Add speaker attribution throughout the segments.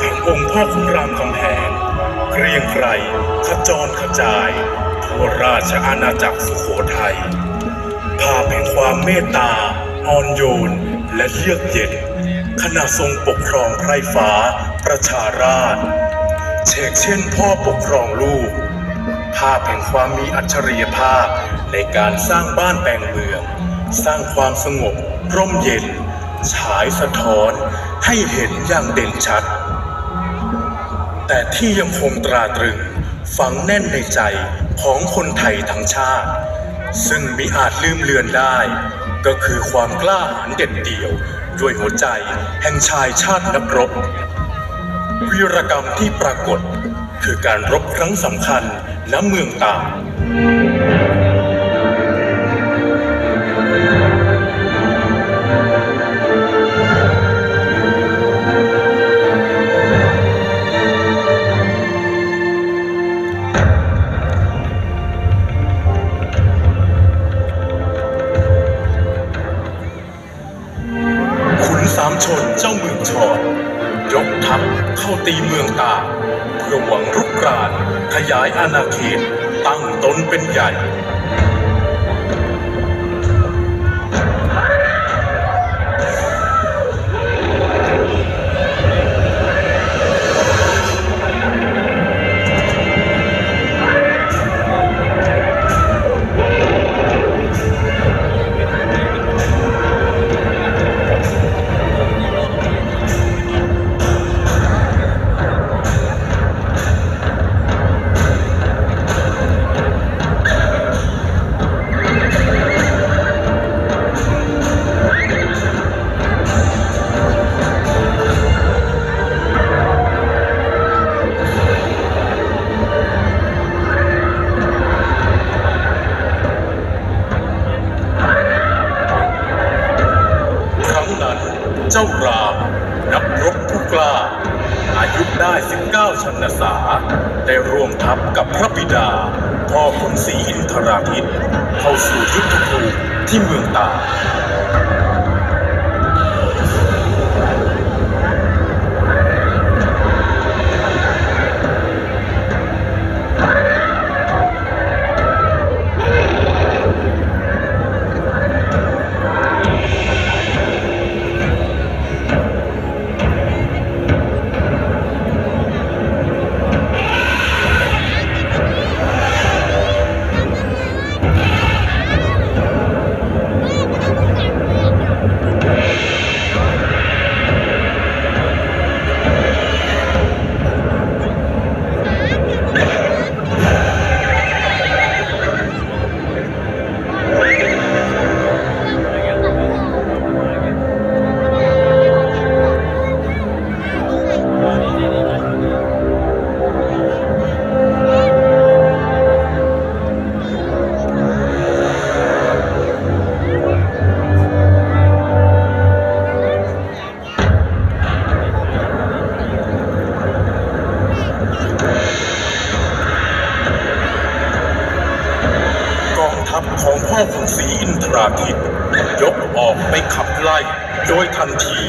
Speaker 1: แห่งองค์พ่อขุนรามคำแหงเกรียงไกรขจรขจาย ทั่วราชอาณาจักรสุโขทัยภาพแห่งความเมตตา อ่อนโยน และเยือกเย็นขณะทรงปกครองไพร่ฟ้า ประชาราชเชกเช่นพ่อปกครองลูก ภาพแห่งความมีอัจฉริยภาพในการสร้างบ้านแปลงเมือง สร้างความสงบ ร่มเย็น ฉายสะท้อนให้เห็นอย่างเด่นชัด แต่ที่ยังคงตราตรึงฝังแน่นในใจของคนไทยทั้งชาติ ซึ่งมิอาจลืมเลือนได้ ก็คือความกล้าหาญเด็ดเดี่ยว ด้วยหัวใจแห่งชายชาตินักรบวีรกรรมที่ปรากฏ คือการรบครั้งสำคัญณเมืองตาก ของพ่อขุนศรีอินทราทิตยกออกไปขับไล่โดยทันที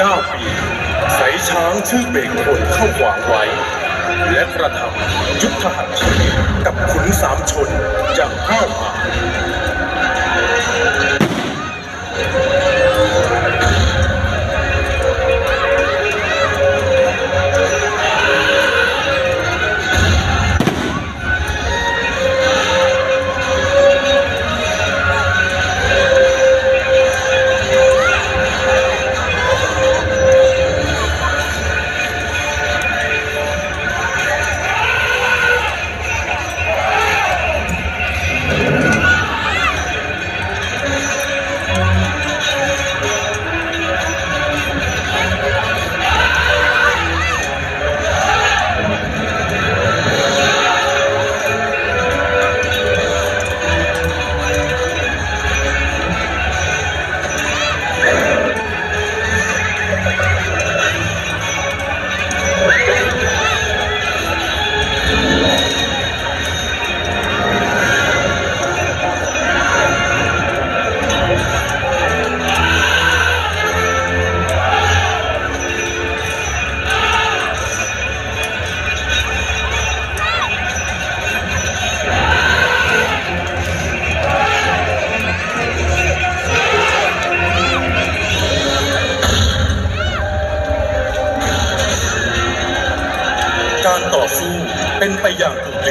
Speaker 1: 9 ปี ใสช้างชื่อเบกคนเข้าขวางไว้ และกระทำยุทธหัตถีกับขุนสามชนอย่างห้าวหาญ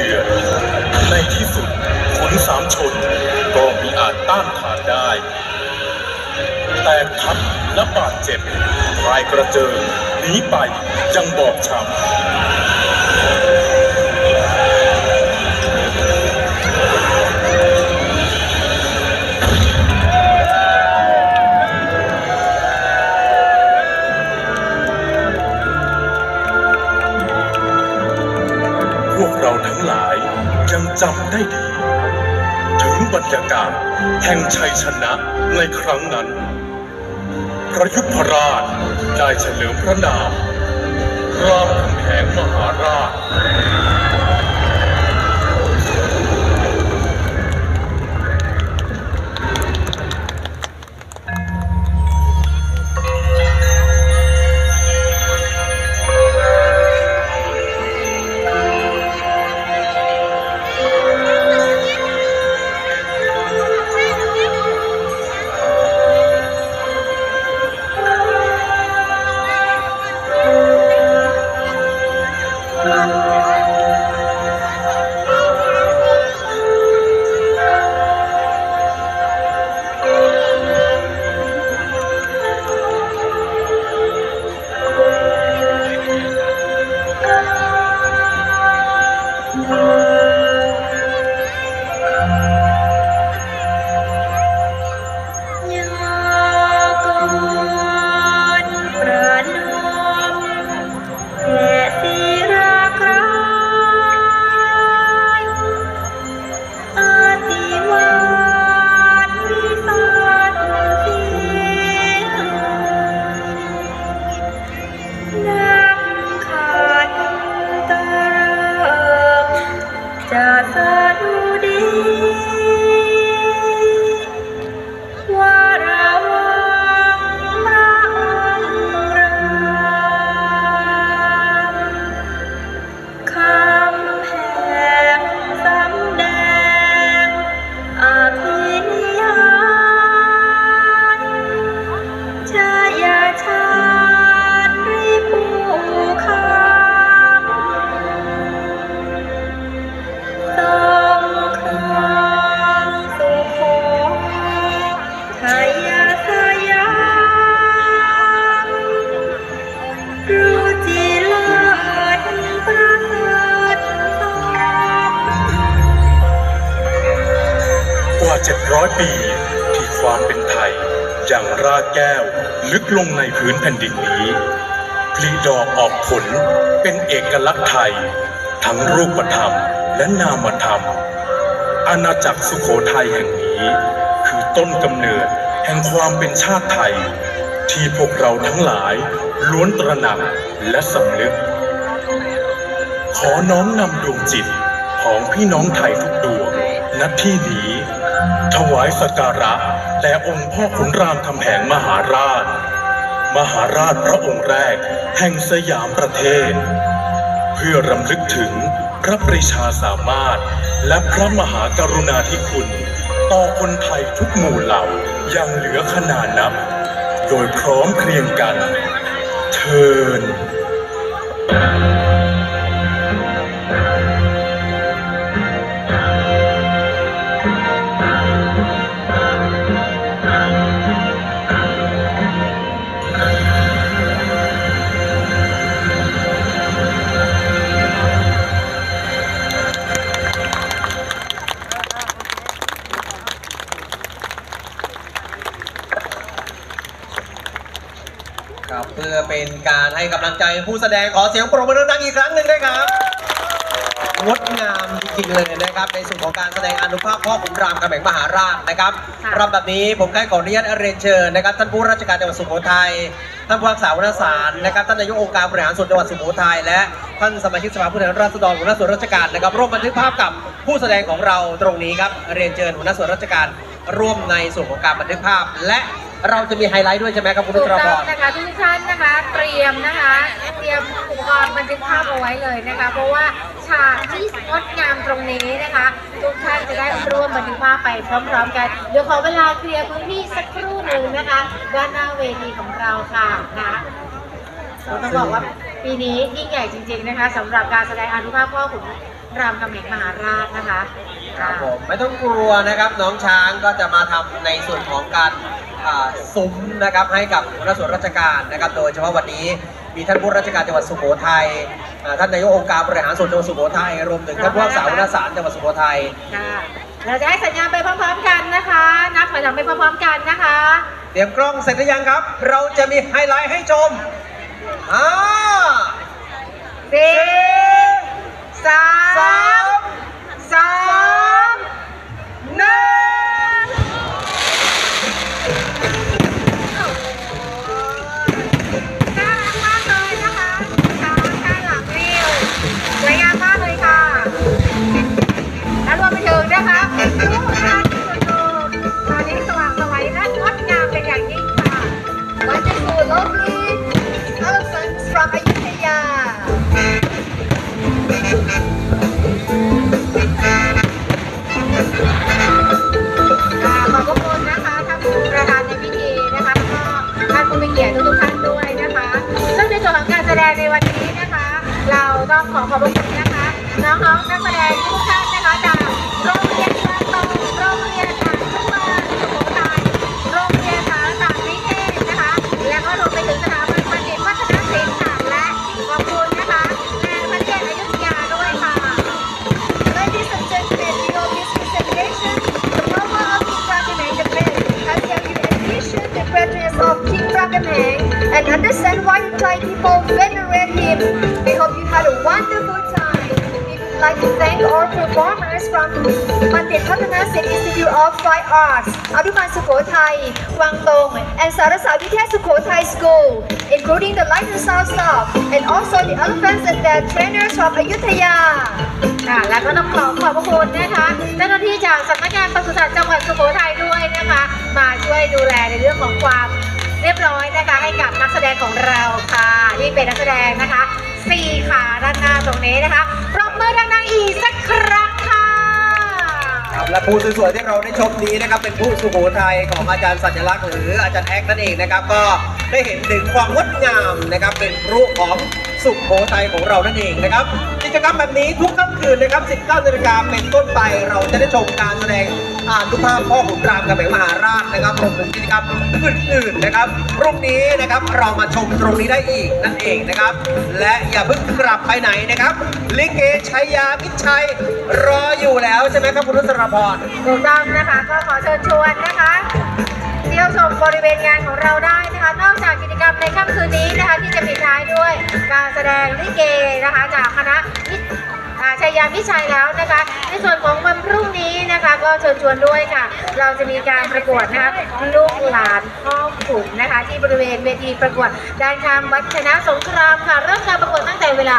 Speaker 1: ดุเดือดในที่สุดขุนสามชนก็มีอาจต้านทานได้ แต่ทัพและบาดเจ็บรายกระเจิงหนีไปยังบอบช้ำ จำได้ดี ถึงบรรยากาศแห่งชัยชนะในครั้งนั้น พระยุพราชได้เฉลิมพระนามรามคำแหงมหาราช ว่า700ปี ที่ความเป็นไทย อย่างรากแก้วลึกลงในพื้นแผ่นดินนี้ผลิดอกออกผลเป็นเอกลักษณ์ไทย ทั้งรูปธรรมและนามธรรม อาณาจักรสุโขทัยแห่งนี้ คือต้นกำเนิดแห่งความเป็นชาติไทย ที่พวกเราทั้งหลายล้วนตระหนักและสำนึก ขอน้อมนำดวงจิตของพี่น้องไทยทุกดวงณที่นี้ ถวายสักการะแด่องค์พ่อขุนรามคำแหงมหาราช มหาราชพระองค์แรกแห่งสยามประเทศ เพื่อรำลึกถึงพระปรีชาสามารถ และพระมหากรุณาธิคุณ ต่อคนไทยทุกหมู่เหล่าอย่างเหลือขนานับ โดยพร้อมเพรียงกัน เทิน
Speaker 2: ครับเพื่อเป็นการให้กำลังใจผู้แสดงขอเสียงปรบมือดังๆอีกครั้งหนึ่งด้วยครับงดงามจริงๆเลยนะครับ ในส่วนของการแสดงอนุภาพพ่อขุนรามคำแหงมหาราชนะครับ
Speaker 3: ค่ะ
Speaker 2: รำแบบนี้ผมใกล้ขออนุญาตเรียนเชิญนะครับ ท่านผู้ราชการจังหวัดสุโขทัยท่านผู้รักษาวัฒนศาสตร์นะครับท่านนายกองค์การบริหารส่วนจังหวัดสุโขทัยและท่านสมาชิกสภาผู้แทนราษฎรหัวหน้าส่วนราชการนะครับร่วมบันทึกภาพกับผู้แสดงของเราตรงนี้ครับเรียนเชิญหัวหน้าส่วนราชการร่วมในส่วนของการบันทึกภาพ และ เราจะมีไฮไลท์ด้วยใช่ไหมครับคุณ
Speaker 3: ถู
Speaker 2: นุ
Speaker 3: ก
Speaker 2: ชราพ
Speaker 3: ต้อง
Speaker 2: ร
Speaker 3: นะคะทุกท่านนะคะเตรียมนะคะเตรียมอุปกรณ์บันทึกภาพเอาไว้เลยนะคะ เพราะว่าฉากที่งดงามตรงนี้นะคะ ทุกท่านจะได้ร่วมบันทึกภาพไปพร้อมๆกันเดี๋ยวขอเวลาเคลียร์พื้นที่สักครู่หนึ่งนะคะ ด้านหน้าเวทีของเราค่ะนะต้องบอกว่าปีนี้ยิ่งใหญ่จริง ๆนะคะสำหรับการแสดงอนุภาพพ่อขุนรามคำแหงมหาราชนะคะ
Speaker 2: ครับผมไม่ต้องกลัวนะครับน้องช้างก็จะมาทำในส่วนของการอ่า ซุ้มนะครับให้กับหัวหน้าส่วนราชการนะครับ โดยเฉพาะวันนี้มีท่านผู้ราชการจังหวัดสุโขทัยอ่าท่านนายกองค์การบริหารส่วนจังหวัดสุโขทัยรวมถึงท่านผู้รักษาหัวหน้าศาลจังหวัดสุโขทัย
Speaker 3: ค่ะเราจะให้สัญญาณไปพร้อมๆกันนะคะนับถอยหลังไปพร้อมๆกันนะคะ
Speaker 2: เตรียมกล้องเสร็จหรือยังครับ เราจะมีไฮไลท์ให้ชมอ่า
Speaker 3: สี่สา
Speaker 2: สาม
Speaker 3: ขอขอบพระคุณนะคะ น้องๆนักแสดงทุกท่านนะคะจากโรงเรียนบางตองโรงเรียนฐานทุกบ้านสุโขทัยโรงเรียนสารศาสตร์วิเทศนะคะ แล้วก็รวมไปถึงสถาบันบัณฑิตพัฒนศิลป์ค่ะและขอบคุณนะคะแอนพัฒน์อยุธยาด้วยค่ะ
Speaker 4: Ladies and gentlemen, below this presentation, the power of King Ragamang the Fifth has helped you envision the greatness of King Ragamang and understand why the Thai people venerate him. Had a wonderful time. We'd like to thank all performers from Pandit Pathanasit Institute of Fine Arts, Aduman Sukhothai, Guangdong, and Sarasa Vitya Sukhothai School, including the light and sound staff, and also the elephants and their trainers from Ayutthaya.
Speaker 3: ค่ะแล้วก็ต้องขอขอบพระคุณนะคะเจ้าหน้าที่จากสำนักงานปศุสัตว์จังหวัดสุโขทัยด้วยนะคะ มาช่วยดูแลในเรื่องของความเรียบร้อยนะคะให้กับนักแสดงของเราค่ะที่เป็นนักแสดงนะคะ สี่ขาด้านหน้าตรงนี้นะคะปรบมือดังๆอีกสักครั้งค่ะ
Speaker 2: ครับและผู้สวยๆที่เราได้ชมนี้นะครับเป็นผู้สุโขทัยของอาจารย์สัญลักษณ์หรืออาจารย์แอ๊กนั่นเองนะครับ ก็ได้เห็นถึงความงดงามนะครับเป็นรูปของ สุขโขทัยของเรานั่นเองนะครับ กิจกรรมแบบนี้ทุกค่ำคืนนะครับ 19นาฬิกาเป็นต้นไปเราจะได้ชมการแสดงอ่านรูปภาพพ่อขุนรามกับแหงมหาราชนะครับรวมถึงกิจกรรมอื่นๆนะครับพรุ่งนี้นะครับเรามาชมตรงนี้ได้อีกนั่นเองนะครับ และอย่าเพิ่งกลับไปไหนนะครับลิเกชัยยามิตรชัยรออยู่แล้วใช่ไหมครับคุณนุสรพร
Speaker 3: ถูกต้องนะคะก็ขอเชิญชวนนะคะ ที่ยวชมบริเวณงานของเราได้นะคะ นอกจากกิจกรรมในค่ำคืนนี้นะคะที่จะปิดท้ายด้วยการแสดงลิเกนะคะจากคณะวิทย์อ่าชัยยาพิชัยแล้วนะคะ ในส่วนของวันพรุ่งนี้นะคะ ก็เชิญชวนด้วยค่ะ เราจะมีการประกวดนะคะลูกหลานพ่อขุนนะคะ ที่บริเวณเวทีประกวดด้านข้างวัดชนะสงครามค่ะเริ่มการประกวดตั้งแต่เวลา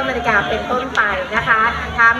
Speaker 3: 9นาฬิกาเป็นต้นไปนะคะ ทั้ง